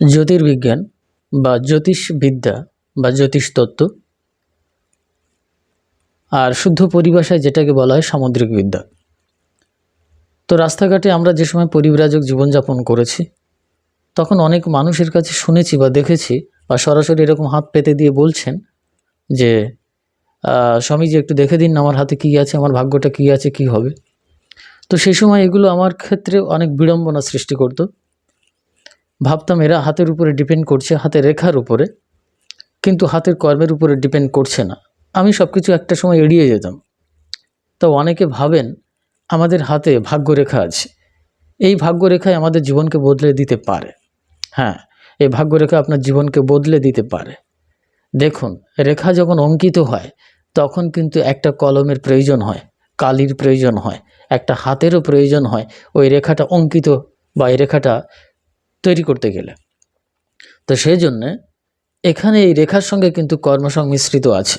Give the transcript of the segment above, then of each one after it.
জ্যোতির্বিজ্ঞান বা জ্যোতিষবিদ্যা বা জ্যোতিষতত্ত্ব আর শুদ্ধ পরিভাষায় যেটাকে বলা হয় সামুদ্রিক বিদ্যা। তো রাস্তাঘাটে আমরা যে সময় পরিব্রাজক জীবনযাপন করেছি, তখন অনেক মানুষের কাছে শুনেছি বা দেখেছি বা সরাসরি এরকম হাত পেতে দিয়ে বলছেন যে স্বামীজি একটু দেখে দিন আমার হাতে কী আছে, আমার ভাগ্যটা কী আছে, কী হবে? তো সেই সময় এগুলো আমার ক্ষেত্রে অনেক বিড়ম্বনা সৃষ্টি করতো। ভাবতাম এরা হাতের উপরে ডিপেন্ড করছে, হাতের রেখার উপরে। কিন্তু হাতের কর্মের উপরে ডিপেন্ড করছে না। আমি সব কিছু একটা সময় এড়িয়ে যেতাম। তো অনেকে ভাবেন আমাদের হাতে ভাগ্যরেখা আছে। এই ভাগ্যরেখায় আমাদের জীবনকে বদলে দিতে পারে। হ্যাঁ এই ভাগ্যরেখা আপনার জীবনকে বদলে দিতে পারে। দেখুন, রেখা যখন অঙ্কিত হয়, তখন কিন্তু একটা কলমের প্রয়োজন হয়, কালির প্রয়োজন হয়, একটা হাতেরও প্রয়োজন হয়। ওই রেখাটা অঙ্কিত বা এই রেখাটা তৈরি করতে গেলে। তো সেই জন্যে এখানে এই রেখার সঙ্গে কিন্তু কর্ম সংমিশ্রিত আছে।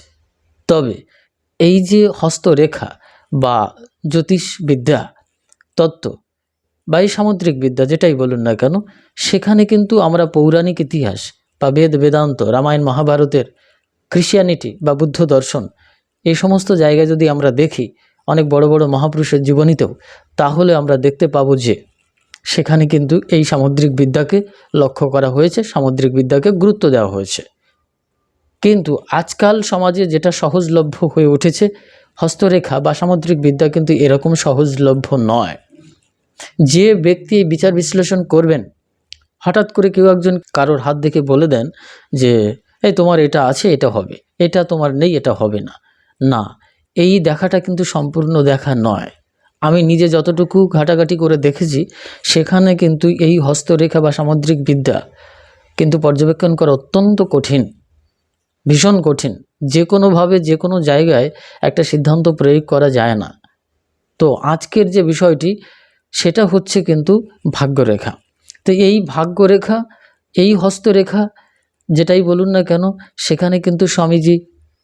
তবে এই যে হস্তরেখা বা জ্যোতিষবিদ্যা, তত্ত্ব বা এই সামুদ্রিক বিদ্যা যেটাই বলুন না কেন, সেখানে কিন্তু আমরা পৌরাণিক ইতিহাস বা বেদ, বেদান্ত, রামায়ণ, মহাভারতের ক্রিশ্চিয়ানিটি বা বুদ্ধ দর্শন এই সমস্ত জায়গায় যদি আমরা দেখি অনেক বড় বড় মহাপুরুষের জীবনীতেও, তাহলে আমরা দেখতে পাবো যে সেখানে কিন্তু এই সামুদ্রিক বিদ্যাকে লক্ষ্য করা হয়েছে, সামুদ্রিক বিদ্যাকে গুরুত্ব দেওয়া হয়েছে। কিন্তু আজকাল সমাজে যেটা সহজলভ্য হয়ে উঠেছে, হস্তরেখা বা সামুদ্রিক বিদ্যা কিন্তু এরকম সহজলভ্য নয়। যে ব্যক্তি বিচার বিশ্লেষণ করবেন, হঠাৎ করে কেউ একজন কারোর হাত দেখে বলে দেন যে, এই তোমার এটা আছে, এটা হবে। এটা তোমার নেই, এটা হবে না। না, এই দেখাটা কিন্তু সম্পূর্ণ দেখা নয়। আমি নিজে যতটুকু ঘাটাঘাটি করে দেখেছি, সেখানে কিন্তু এই হস্তরেখা বা সামুদ্রিক বিদ্যা কিন্তু পর্যবেক্ষণ করা অত্যন্ত কঠিন, ভীষণ কঠিন। যে কোনোভাবে যে কোনো জায়গায় একটা সিদ্ধান্ত প্রয়োগ করা যায় না। তো আজকের যে বিষয়টি, সেটা হচ্ছে কিন্তু ভাগ্যরেখা। তো এই ভাগ্যরেখা, এই হস্তরেখা, যেটাই বলুন না কেন, সেখানে কিন্তু স্বামীজি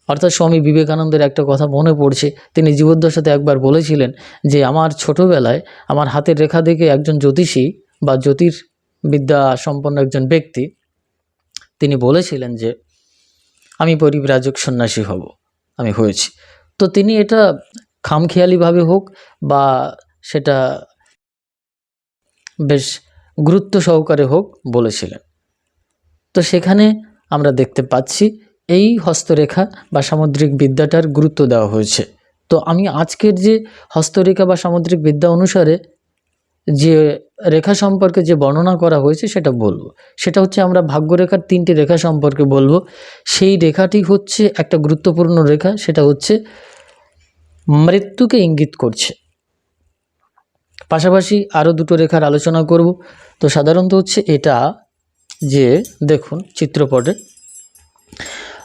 অর্থাৎ স্বামী বিবেকানন্দের একটা কথা মনে পড়ছে। তিনি জীবদ্দশাতে একবার বলেছিলেন যে, আমার ছোটবেলায় আমার হাতের রেখা দেখে একজন জ্যোতিষী বা জ্যোতির্বিদ্যা সম্পন্ন একজন ব্যক্তি, তিনি বলেছিলেন যে, আমি পরিব্রাজক সন্ন্যাসী হব, আমি হয়েছি। তো তিনি এটা খামখেয়ালিভাবে হোক বা সেটা বেশ গুরুত্ব সহকারে হোক বলেছিলেন। তো সেখানে আমরা দেখতে পাচ্ছি এই হস্তরেখা বা সামুদ্রিক বিদ্যাটার গুরুত্ব দেওয়া হয়েছে। তো আমি আজকের যে হস্তরেখা বা সামুদ্রিক বিদ্যা অনুসারে যে রেখা সম্পর্কে যে বর্ণনা করা হয়েছে সেটা বলব। সেটা হচ্ছে আমরা ভাগ্যরেখার তিনটি রেখা সম্পর্কে বলব। সেই রেখাটি হচ্ছে একটা গুরুত্বপূর্ণ রেখা, সেটা হচ্ছে মৃত্যুকে ইঙ্গিত করছে। পাশাপাশি আরও দুটো রেখার আলোচনা করব। তো সাধারণত হচ্ছে এটা যে দেখুন, চিত্রপটে।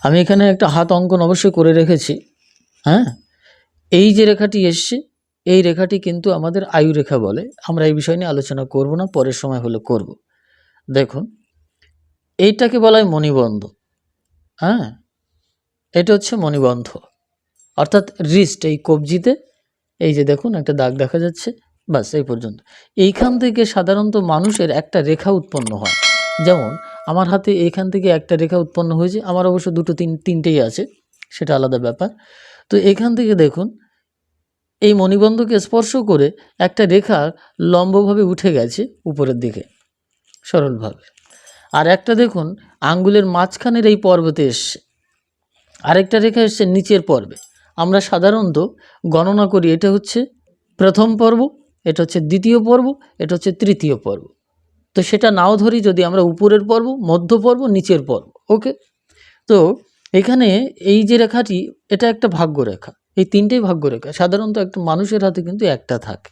আমি এখানে একটা হাত অঙ্কন অবশ্যই করে রেখেছি হ্যাঁ? এই যে রেখাটি এসছে, এই রেখাটি কিন্তু আমাদের আয়ু রেখা বলে। আমরা এই বিষয় নিয়ে আলোচনা করব না, পরের সময় হলে করব। দেখুন, এইটাকে বলা হয় মণিবন্ধ হ্যাঁ? এটা হচ্ছে মণিবন্ধ। অর্থাৎ রিস্ট এই কবজিতে, এই যে দেখুন, একটা দাগ দেখা যাচ্ছে বাস এই পর্যন্ত। এইখান থেকে সাধারণত মানুষের একটা রেখা উৎপন্ন হয়। যেমন আমার হাতে এখান থেকে একটা রেখা উৎপন্ন হয়েছে, আমার অবশ্য দুটো তিন, তিনটেই আছে, সেটা আলাদা ব্যাপার। তো এখান থেকে দেখুন, এই মণিবন্ধকে স্পর্শ করে একটা রেখা লম্বভাবে উঠে গেছে উপরের দিকে, সরলভাবে। আর একটা দেখুন, আঙ্গুলের মাঝখানের এই পর্বতে এসছে। আরেকটা রেখা এসছে নিচের পর্বে। আমরা সাধারণত গণনা করি, এটা হচ্ছে প্রথম পর্ব, এটা হচ্ছে দ্বিতীয় পর্ব, এটা হচ্ছে তৃতীয় পর্ব। তো সেটা নাও ধরি যদি আমরা উপরের পর্ব, মধ্য পর্ব, নিচের পর্ব, ওকে? তো এখানে এই যে রেখাটি, এটা একটা ভাগ্য রেখা এই তিনটেই ভাগ্য রেখা সাধারণত একটা মানুষের হাতে কিন্তু একটা থাকে।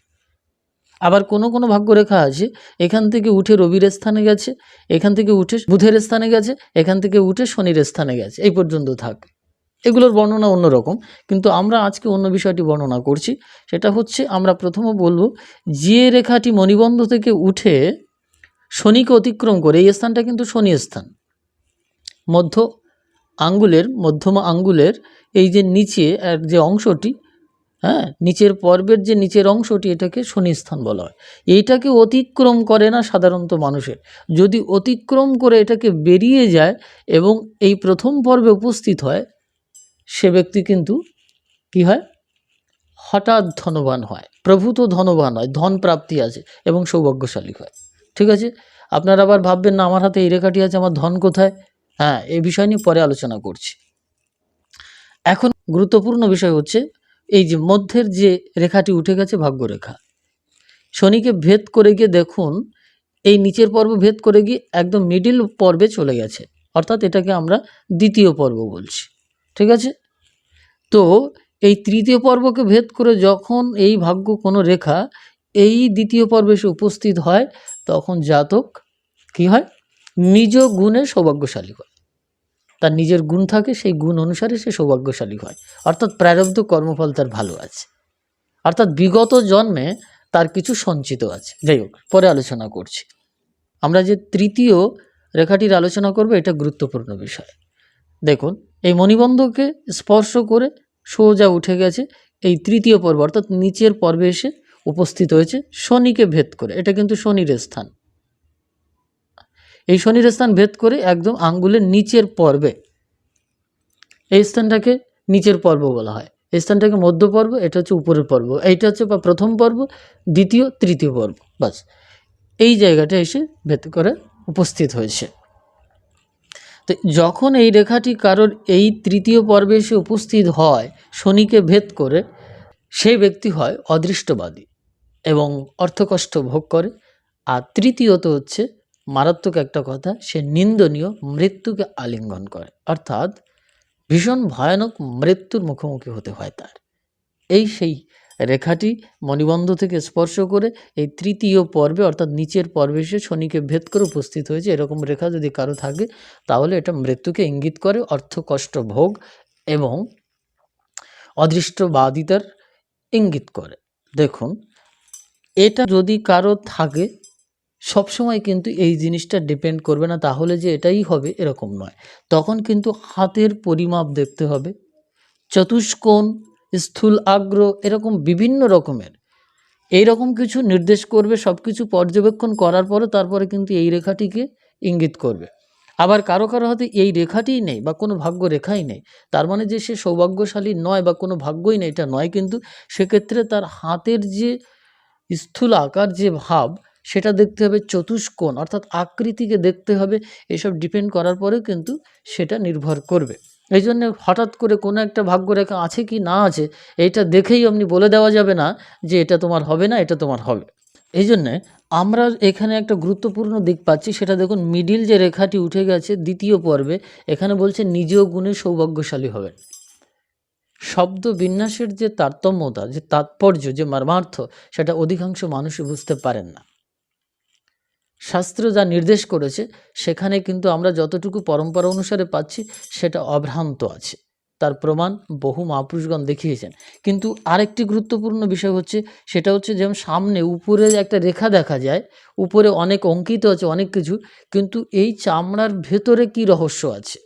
আবার কোনো কোনো ভাগ্য রেখা আছে, এখান থেকে উঠে রবির স্থানে গেছে, এখান থেকে উঠে বুধের স্থানে গেছে, এখান থেকে উঠে শনির স্থানে গেছে, এই পর্যন্ত থাকে। এগুলোর বর্ণনা অন্যরকম, কিন্তু আমরা আজকে অন্য বিষয়টি বর্ণনা করছি। সেটা হচ্ছে, আমরা প্রথমে বলব, যে রেখাটি মণিবন্ধ থেকে উঠে শনিকে অতিক্রম করে এই স্থানটা কিন্তু শনি স্থান। মধ্য আঙ্গুলের, মধ্যমা আঙ্গুলের এই যে নিচে যে অংশটি হ্যাঁ নিচের পর্বের যে নিচের অংশটি এটাকে শনি স্থান বলা হয়। এইটাকে অতিক্রম করে না সাধারণত মানুষের যদি অতিক্রম করে এটাকে বেরিয়ে যায় এবং এই প্রথম পর্বে উপস্থিত হয়, সে ব্যক্তি কিন্তু কি হয়? হঠাৎ ধনবান হয়, প্রভূত ধনবান হয় ধন প্রাপ্তি আছে এবং সৌভাগ্যশালী হয়। ঠিক আছে? আপনারা আবার ভাববেন, না, আমার হাতে এই রেখাটি আছে, আমার ধন কোথায়? হ্যাঁ এই বিষয় নিয়ে পরে আলোচনা করছি। এখন গুরুত্বপূর্ণ বিষয় হচ্ছে, এই যে মধ্যের যে রেখাটি উঠে গেছে, ভাগ্যরেখা। শনিকে ভেদ করে গিয়ে দেখুন, এই নিচের পর্ব ভেদ করে গিয়ে একদম মিডিল পর্বে চলে গেছে। অর্থাৎ এটাকে আমরা দ্বিতীয় পর্ব বলছি। ঠিক আছে? তো এই তৃতীয় পর্বকে ভেদ করে যখন এই ভাগ্য কোনো রেখা, এই দ্বিতীয় পর্বে এসে উপস্থিত হয় তখন জাতক কি হয়? নিজ গুণে সৌভাগ্যশালী হয়। তার নিজের গুণ থাকে, সেই গুণ অনুসারে সে সৌভাগ্যশালী হয়। অর্থাৎ প্রারব্ধ কর্মফল তার ভালো আছে। অর্থাৎ বিগত জন্মে তার কিছু সঞ্চিত আছে। যাই হোক, পরে আলোচনা করছি। আমরা যে তৃতীয় রেখাটির আলোচনা করব, এটা গুরুত্বপূর্ণ বিষয়। দেখুন, এই মণিবন্ধকে স্পর্শ করে সোজা উঠে গেছে এই তৃতীয় পর্ব, অর্থাৎ নিচের পর্বে এসে উপস্থিত হয়েছে, শনিকে ভেদ করে। এটা কিন্তু শনির স্থান। এই শনির স্থান ভেদ করে একদম আঙ্গুলের নিচের পর্বে, এই স্থানটাকে নিচের পর্ব বলা হয়। এই স্থানটাকে মধ্য পর্ব, এটা হচ্ছে উপরের পর্ব। এইটা হচ্ছে বা প্রথম পর্ব, দ্বিতীয়, তৃতীয় পর্ব, বাস। এই জায়গাটা এসে ভেদ করে উপস্থিত হয়েছে। তো যখন এই রেখাটি কারোর এই তৃতীয় পর্বে এসে উপস্থিত হয়, শনিকে ভেদ করে, সেই ব্যক্তি হয় অদৃষ্টবাদী। এবং অর্থকষ্ট ভোগ করে। আর তৃতীয়ত হচ্ছে, মারাত্মক একটা কথা, সে নিন্দনীয় মৃত্যুকে আলিঙ্গন করে। অর্থাৎ ভীষণ ভয়ানক মৃত্যুর মুখোমুখি হতে হয় তার। এই সেই রেখাটি মণিবন্ধ থেকে স্পর্শ করে এই তৃতীয় পর্বে, অর্থাৎ নিচের পর্বে এসে শনিকে ভেদ করে উপস্থিত হয়েছে। এরকম রেখা যদি কারও থাকে, তাহলে এটা মৃত্যুকে ইঙ্গিত করে অর্থ কষ্ট ভোগ এবং অদৃষ্টবাদিতার ইঙ্গিত করে। দেখুন এটা যদি কারও থাকে, সবসময় কিন্তু এই জিনিসটা ডিপেন্ড করবে না, তাহলে যে এটাই হবে এরকম নয়। তখন কিন্তু হাতের পরিমাপ দেখতে হবে। চতুষ্কোণ, স্থূল আগ্র এরকম বিভিন্ন রকমের। এই রকম কিছু নির্দেশ করবে সব কিছু পর্যবেক্ষণ করার পরে তারপরে কিন্তু এই রেখাটিকে ইঙ্গিত করবে। আবার কারও কারও হাতে এই রেখাটিই নেই বা কোনো ভাগ্য রেখাই নেই, তার মানে যে সে সৌভাগ্যশালী নয় বা কোনো ভাগ্যই নেই, এটা নয় কিন্তু সেক্ষেত্রে তার হাতের যে স্থূল আকার যে ভাব, সেটা দেখতে হবে চতুষ্কোণ। অর্থাৎ আকৃতিকে দেখতে হবে, এসব ডিপেন্ড করার পরেও কিন্তু সেটা নির্ভর করবে। এই জন্য হঠাৎ করে কোনো একটা ভাগ্যরেখা আছে কি না আছে, এইটা দেখেই আপনি বলে দেওয়া যাবে না যে এটা তোমার হবে না, এটা তোমার হবে। এই জন্যে আমরা এখানে একটা গুরুত্বপূর্ণ দিক পাচ্ছি, সেটা দেখুন মিডিল যে রেখাটি উঠে গেছে দ্বিতীয় পর্বে, এখানে বলছে নিজেও গুণে সৌভাগ্যশালী হবেন। শব্দ বিন্যাসের যে তারতম্যতা, যে তাৎপর্য, যে মর্মার্থ, সেটা অধিকাংশ মানুষই বুঝতে পারেন না। শাস্ত্র যা নির্দেশ করেছে, সেখানে কিন্তু আমরা যতটুকু পরম্পরা অনুসারে পাচ্ছি, সেটা অভ্রান্ত আছে। তার প্রমাণ বহু মহাপুরুষগণ দেখিয়েছেন। কিন্তু আরেকটি গুরুত্বপূর্ণ বিষয় হচ্ছে, সেটা হচ্ছে যেমন সামনে উপরে একটা রেখা দেখা যায়, উপরে অনেক অঙ্কিত আছে, অনেক কিছু, কিন্তু এই চামড়ার ভেতরে কি রহস্য আছে?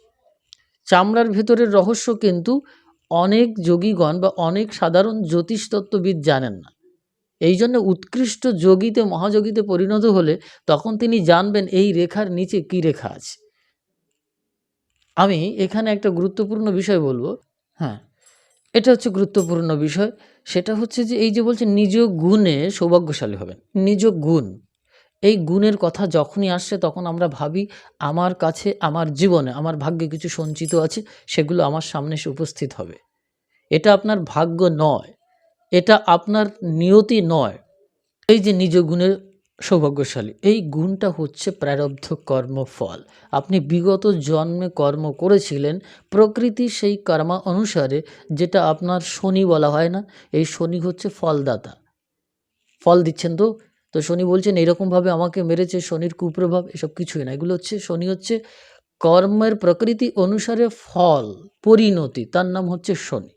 চামড়ার ভেতরের রহস্য কিন্তু অনেক যোগীগণ বা অনেক সাধারণ জ্যোতিষতত্ত্ববিদ জানেন না। এই জন্য উৎকৃষ্ট যোগীতে, মহাযোগীতে পরিণত হলে তখন তিনি জানবেন এই রেখার নিচে কি রেখা আছে। আমি এখানে একটা গুরুত্বপূর্ণ বিষয় বলব। হ্যাঁ এটা হচ্ছে গুরুত্বপূর্ণ বিষয়। সেটা হচ্ছে যে এই যে বলছে নিজ গুণে সৌভাগ্যশালী হবেন। নিজ গুণ। এই গুণের কথা যখনই আসছে তখন আমরা ভাবি, আমার কাছে, আমার জীবনে, আমার ভাগ্যে কিছু সঞ্চিত আছে, সেগুলো আমার সামনে এসে উপস্থিত হবে। এটা আপনার ভাগ্য নয়, এটা আপনার নিয়তি নয়। এই যে নিজ গুণের সৌভাগ্যশালী, এই গুণটা হচ্ছে প্রারব্ধ কর্মফল। আপনি বিগত জন্মে কর্ম করেছিলেন, প্রকৃতি সেই কর্মা অনুসারে, যেটা আপনার শনি বলা হয় না, এই শনি হচ্ছে ফলদাতা। ফল দিচ্ছেন তো তো শনি বলছেন, এরকমভাবে আমাকে মেরেছে শনির কুপ্রভাব, এসব কিছুই না। এগুলো হচ্ছে, শনি হচ্ছে কর্মের প্রকৃতি অনুসারে ফল, পরিণতি, তার নাম হচ্ছে শনি।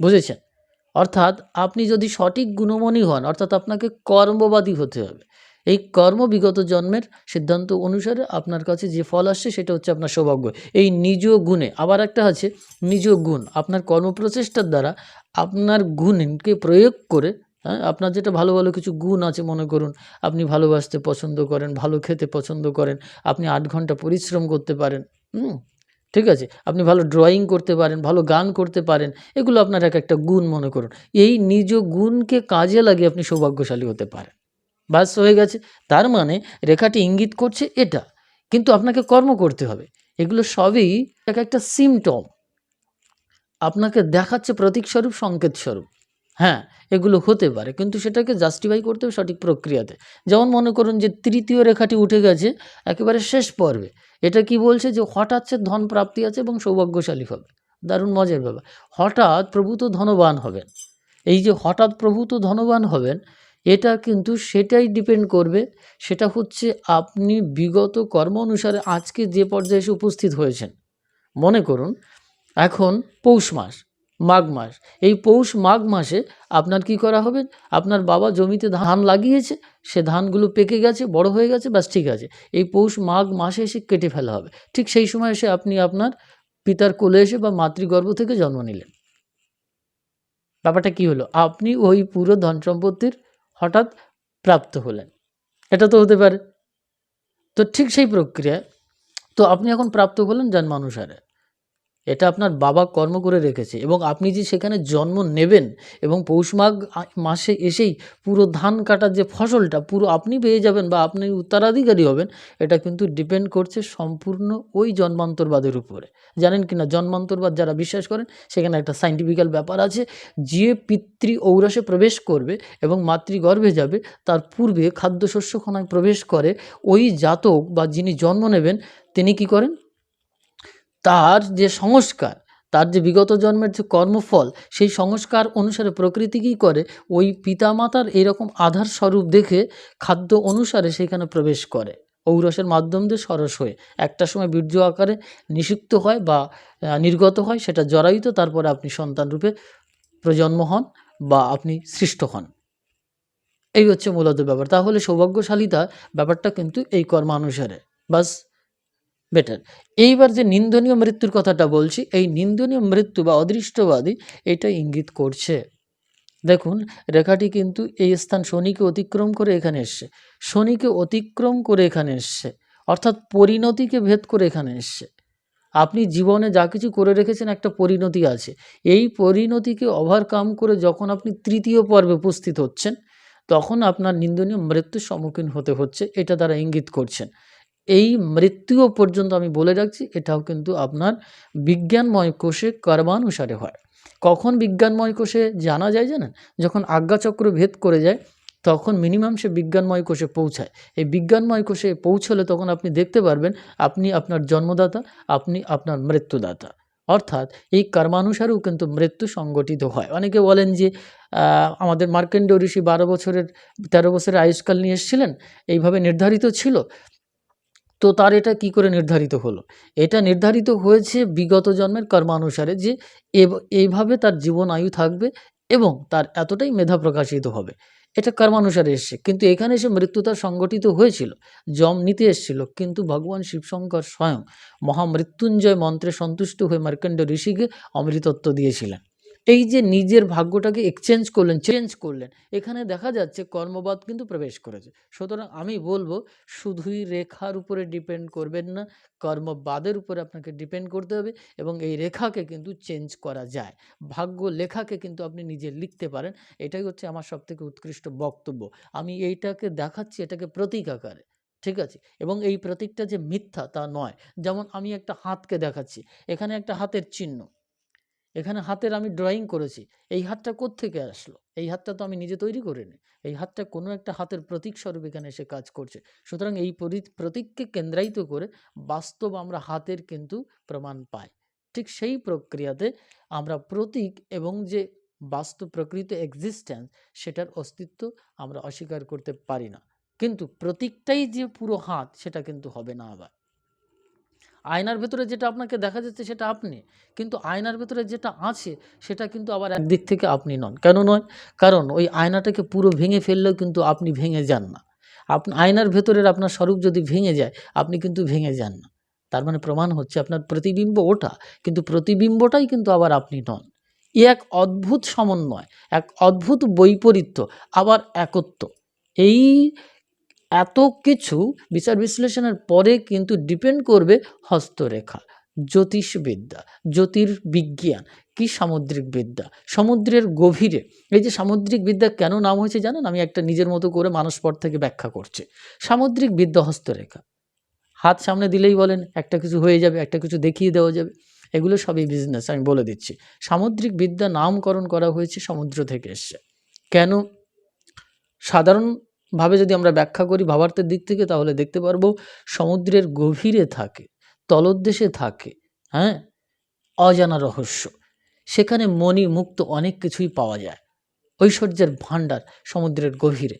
বুঝেছেন? অর্থাৎ আপনি যদি সঠিক গুণমণি হন, অর্থাৎ আপনাকে কর্মবাদী হতে হবে, এই কর্ম বিগত জন্মের সিদ্ধান্ত অনুসারে আপনার কাছে যে ফল আসছে, সেটা হচ্ছে আপনার সৌভাগ্য। এই নিজ গুণে, আবার একটা আছে, নিজ গুণ, আপনার কর্মপ্রচেষ্টার দ্বারা আপনার গুণকে প্রয়োগ করে হ্যাঁ? আপনার যেটা ভালো ভালো কিছু গুণ আছে, মনে করুন। আপনি ভালোবাসতে পছন্দ করেন, ভালো খেতে পছন্দ করেন, আপনি আট ঘণ্টা পরিশ্রম করতে পারেন, হুম? ঠিক আছে? আপনি ভালো ড্রয়িং করতে পারেন, ভালো গান করতে পারেন, এগুলো আপনার এক একটা গুণ, মনে করুন। এই নিজ গুণকে কাজে লাগিয়ে আপনি সৌভাগ্যশালী হতে পারেন। বাস, হয়ে গেছে। তার মানে রেখাটি ইঙ্গিত করছে এটা। কিন্তু আপনাকে কর্ম করতে হবে। এগুলো সবই এক একটা সিমটম আপনাকে দেখাচ্ছে প্রতীক স্বরূপ সংকেত স্বরূপ হ্যাঁ এগুলো হতে পারে। কিন্তু সেটাকে জাস্টিফাই করতে হবে সঠিক প্রক্রিয়াতে। যেমন মনে করুন যে তৃতীয় রেখাটি উঠে গেছে, একেবারে শেষ পর্বে। এটা কি বলছে যে হঠাৎ সে ধন প্রাপ্তি আছে এবং সৌভাগ্যশালী হবে। দারুণ মজার ব্যাপার। হঠাৎ প্রভূত ধনবান হবেন। এই যে হঠাৎ প্রভূত ধনবান হবেন, এটা কিন্তু সেটাই ডিপেন্ড করবে। সেটা হচ্ছে আপনি বিগত কর্ম অনুসারে আজকে যে পর্যায়ে এসে উপস্থিত হয়েছেন। মনে করুন, এখন পৌষ মাস। মাঘ মাস। এই পৌষ মাঘ মাসে আপনার কি করা হবে? আপনার বাবা জমিতে ধান লাগিয়েছে, সে ধানগুলো পেকে গেছে, বড় হয়ে গেছে, ব্যাস ঠিক আছে। এই পৌষ মাঘ মাসে এসে কেটে ফেলা হবে। ঠিক সেই সময় এসে আপনি আপনার পিতার কোলে এসে বা মাতৃগর্ভ থেকে জন্ম নিলেন। ব্যাপারটা কি হলো? আপনি ওই পুরো ধন সম্পত্তির হঠাৎ প্রাপ্ত হলেন। এটা তো হতে পারে। তো ঠিক সেই প্রক্রিয়ায়। তো আপনি এখন প্রাপ্ত হলেন জন্ম অনুসারে এটা আপনার বাবা কর্ম করে রেখেছে এবং আপনি যে সেখানে জন্ম নেবেন এবং পৌষ মাঘ মাসে এসেই পুরো ধান কাটার যে ফসলটা, পুরো আপনি পেয়ে যাবেন বা আপনি উত্তরাধিকারী হবেন, এটা কিন্তু ডিপেন্ড করছে সম্পূর্ণ ওই জন্মান্তরবাদের উপরে। জানেন কি না? জন্মান্তরবাদ যারা বিশ্বাস করেন, সেখানে একটা সাইন্টিফিক্যাল ব্যাপার আছে। যে পিতৃ ঔরসে প্রবেশ করবে এবং মাতৃগর্ভে যাবে, তার পূর্বে খাদ্যশস্য খনায় প্রবেশ করে, ওই জাতক বা যিনি জন্ম নেবেন, তিনি কি করেন? তার যে সংস্কার, তার যে বিগত জন্মের যে কর্মফল, সেই সংস্কার অনুসারে প্রকৃতি কী করে? ওই পিতামাতার এরকম আধার স্বরূপ দেখে, খাদ্য অনুসারে সেখানে প্রবেশ করে। ঔরসের মাধ্যম দিয়ে সরস হয়ে, একটা সময় বীর্য আকারে নিষিক্ত হয় বা নির্গত হয়, সেটা জরায়িত, তারপরে আপনি সন্তান রূপে প্রজন্ম হন বা আপনি সৃষ্ট হন। এই হচ্ছে মূলত ব্যাপার। তাহলে সৌভাগ্যশালিতা ব্যাপারটা কিন্তু এই কর্মানুসারে। বাস বেটার এইবার যে নিন্দনীয় মৃত্যুর কথাটা বলছি, এই নিন্দনীয় মৃত্যু বা অদৃষ্টবাদী এটা ইঙ্গিত করছে। দেখুন, রেখাটি কিন্তু এই স্থান শনিকে অতিক্রম করে এখানে এসছে। শনিকে অতিক্রম করে এখানে এসছে। অর্থাৎ পরিণতিকে ভেদ করে এখানে এসছে। আপনি জীবনে যা কিছু করে রেখেছেন, একটা পরিণতি আছে। এই পরিণতিকে ওভারকাম করে যখন আপনি তৃতীয় পর্বে উপস্থিত হচ্ছেন, তখন আপনার নিন্দনীয় মৃত্যুর সম্মুখীন হতে হচ্ছে, এটা তারা ইঙ্গিত করছেন। এই মৃত্যুও পর্যন্ত আমি বলে রাখছি, এটাও কিন্তু আপনার বিজ্ঞানময় কোষে কর্মানুসারে হয়। কখন বিজ্ঞানময় কোষে জানা যায় জানেন? যখন আজ্ঞাচক্র ভেদ করে যায়, তখন মিনিমাম সে বিজ্ঞানময় কোষে পৌঁছায়। এই বিজ্ঞানময় কোষে পৌঁছলে তখন আপনি দেখতে পারবেন, আপনি আপনার জন্মদাতা, আপনি আপনার মৃত্যুদাতা। অর্থাৎ এই কর্মানুসারেও কিন্তু মৃত্যু সংগঠিত হয়। অনেকে বলেন যে আমাদের মার্কেন্ডীয় ঋষি বারো বছরের, তেরো বছরের আয়ুষ্কাল নিয়ে এসেছিলেন, এইভাবে নির্ধারিত ছিল। তো তার এটা কি করে নির্ধারিত হলো? এটা নির্ধারিত হয়েছে বিগত জন্মের কর্মানুসারে যে এইভাবে তার জীবন আয়ু থাকবে এবং তার এতটাই মেধা প্রকাশিত হবে। এটা কর্মানুসারে এসছে। কিন্তু এখানে এসে মৃত্যু তার সংগঠিত হয়েছিল, জম নিতে এসেছিল। কিন্তু ভগবান শিবশঙ্কর স্বয়ং মহামৃত্যুঞ্জয় মন্ত্রে সন্তুষ্ট হয়ে মার্কণ্ড ঋষিকে অমৃতত্ব দিয়েছিলেন। এই যে নিজের ভাগ্যটাকে এক্সচেঞ্জ করলেন চেঞ্জ করলেন, এখানে দেখা যাচ্ছে কর্মবাদ কিন্তু প্রবেশ করেছে। সুতরাং আমি বলব, শুধুই রেখার উপরে ডিপেন্ড করবেন না, কর্মবাদের উপরে আপনাকে ডিপেন্ড করতে হবে এবং এই রেখাকে কিন্তু চেঞ্জ করা যায়। ভাগ্য লেখাকে কিন্তু আপনি নিজে লিখতে পারেন, এটাই হচ্ছে আমার সবথেকে উৎকৃষ্ট বক্তব্য। আমি এইটাকে দেখাচ্ছি, এটাকে প্রতীক আকারে, ঠিক আছে? এবং এই প্রতীকটা যে মিথ্যা তা নয়। যেমন আমি একটা হাতকে দেখাচ্ছি, এখানে একটা হাতের চিহ্ন। এখানে হাতের আমি ড্রয়িং করেছি। এই হাতটা থেকে আসলো? এই হাতটা তো আমি নিজে তৈরি করিনি। এই হাতটা কোনো একটা হাতের প্রতীক স্বরূপ এখানে এসে কাজ করছে। সুতরাং এই প্রতীককে কেন্দ্রায়িত করে বাস্তব আমরা হাতের কিন্তু প্রমাণ পাই। ঠিক সেই প্রক্রিয়াতে আমরা প্রতীক এবং যে বাস্তব প্রকৃত এক্সিস্ট্যান্স সেটার অস্তিত্ব আমরা অস্বীকার করতে পারি না। কিন্তু প্রতীকটাই যে পুরো হাত, সেটা কিন্তু হবে না আবার। আয়নার ভেতরে যেটা আপনাকে দেখা যাচ্ছে সেটা আপনি। কিন্তু আয়নার ভেতরে যেটা আছে, সেটা কিন্তু আবার একদিক থেকে আপনি নন। কেন নয়? কারণ ওই আয়নাটাকে পুরো ভেঙে ফেললেও কিন্তু আপনি ভেঙে যান না। আপ আয়নার ভেতরের আপনার স্বরূপ যদি ভেঙে যায়, আপনি কিন্তু ভেঙে যান না। তার মানে প্রমাণ হচ্ছে আপনার প্রতিবিম্ব ওটা, কিন্তু প্রতিবিম্বটাই কিন্তু আবার আপনি নন। এ এক অদ্ভুত সমন্বয়, এক অদ্ভুত বৈপরীত্য, আবার একত্ব। এই এত কিছু বিচার বিশ্লেষণের পরে কিন্তু ডিপেন্ড করবে হস্তরেখা, জ্যোতিষবিদ্যা, জ্যোতির্বিজ্ঞান, কি সামুদ্রিক বিদ্যা? সমুদ্রের গভীরে। এই যে সামুদ্রিক বিদ্যা কেন নাম হয়েছে জানেন? আমি একটা নিজের মতো করে মানসপট থেকে ব্যাখ্যা করছি। সামুদ্রিক বিদ্যা হস্তরেখা। হাত সামনে দিলেই বলেন, একটা কিছু হয়ে যাবে, একটা কিছু দেখিয়ে দেওয়া যাবে। এগুলো সবই বিজনেস আমি বলে দিচ্ছি। সামুদ্রিক বিদ্যা নামকরণ করা হয়েছে সমুদ্র থেকে এসছে। কেন? সাধারণভাবে যদি আমরা ব্যাখ্যা করি ভাবার্থের দিক থেকে, তাহলে দেখতে পারব সমুদ্রের গভীরে থাকে, তলদেশে থাকে হ্যাঁ? অজানা রহস্য। সেখানে মণি মুক্ত অনেক কিছুই পাওয়া যায়। ঐশ্বর্যের ভাণ্ডার সমুদ্রের গভীরে।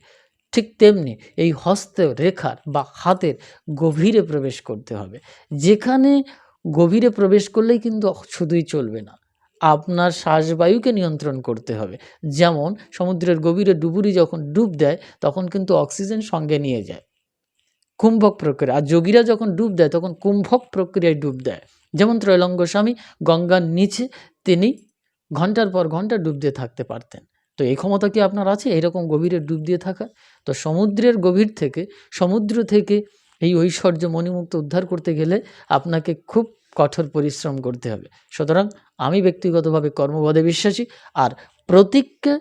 ঠিক তেমনি এই হস্ত রেখার বা হাতের গভীরে প্রবেশ করতে হবে। যেখানে গভীরে প্রবেশ করলেই কিন্তু শুধুই চলবে না। আপনার শ্বাসবায়ুকে নিয়ন্ত্রণ করতে হবে। যেমন সমুদ্রের গভীরে ডুবুরি যখন ডুব দেয়, তখন কিন্তু অক্সিজেন সঙ্গে নিয়ে যায়। কুম্ভক প্রক্রিয়া, আর যোগীরা যখন ডুব দেয়, তখন কুম্ভক প্রক্রিয়ায় ডুব দেয়। যেমন ত্রৈলঙ্গ স্বামী গঙ্গার নিচে তিনি ঘণ্টার পর ঘণ্টা ডুব দিয়ে থাকতে পারতেন। তো এই ক্ষমতা কি আপনার আছে? এরকম গভীরে ডুব দিয়ে থাকা? তো সমুদ্রের গভীর থেকে, সমুদ্র থেকে এই ঐশ্বর্য মণিমুক্ত উদ্ধার করতে গেলে আপনাকে খুব কঠোর পরিশ্রম করতে হবে। সুতরাং আমি ব্যক্তিগতভাবে কর্মপদে বিশ্বাসী আর প্রতীককে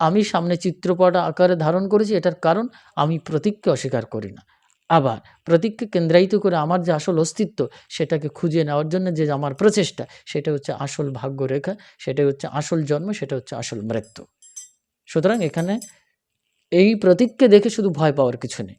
আমি সামনে চিত্রপট আকারে ধারণ করেছি, এটার কারণ আমি প্রতীককে অস্বীকার করি না। আবার প্রতীককে কেন্দ্রায়িত করে আমার যে আসল অস্তিত্ব, সেটাকে খুঁজে নেওয়ার জন্য যে আমার প্রচেষ্টা, সেটা হচ্ছে আসল ভাগ্যরেখা, সেটা হচ্ছে আসল জন্ম, সেটা হচ্ছে আসল মৃত্যু। সুতরাং এখানে এই প্রতীককে দেখে শুধু ভয় পাওয়ার কিছু নেই।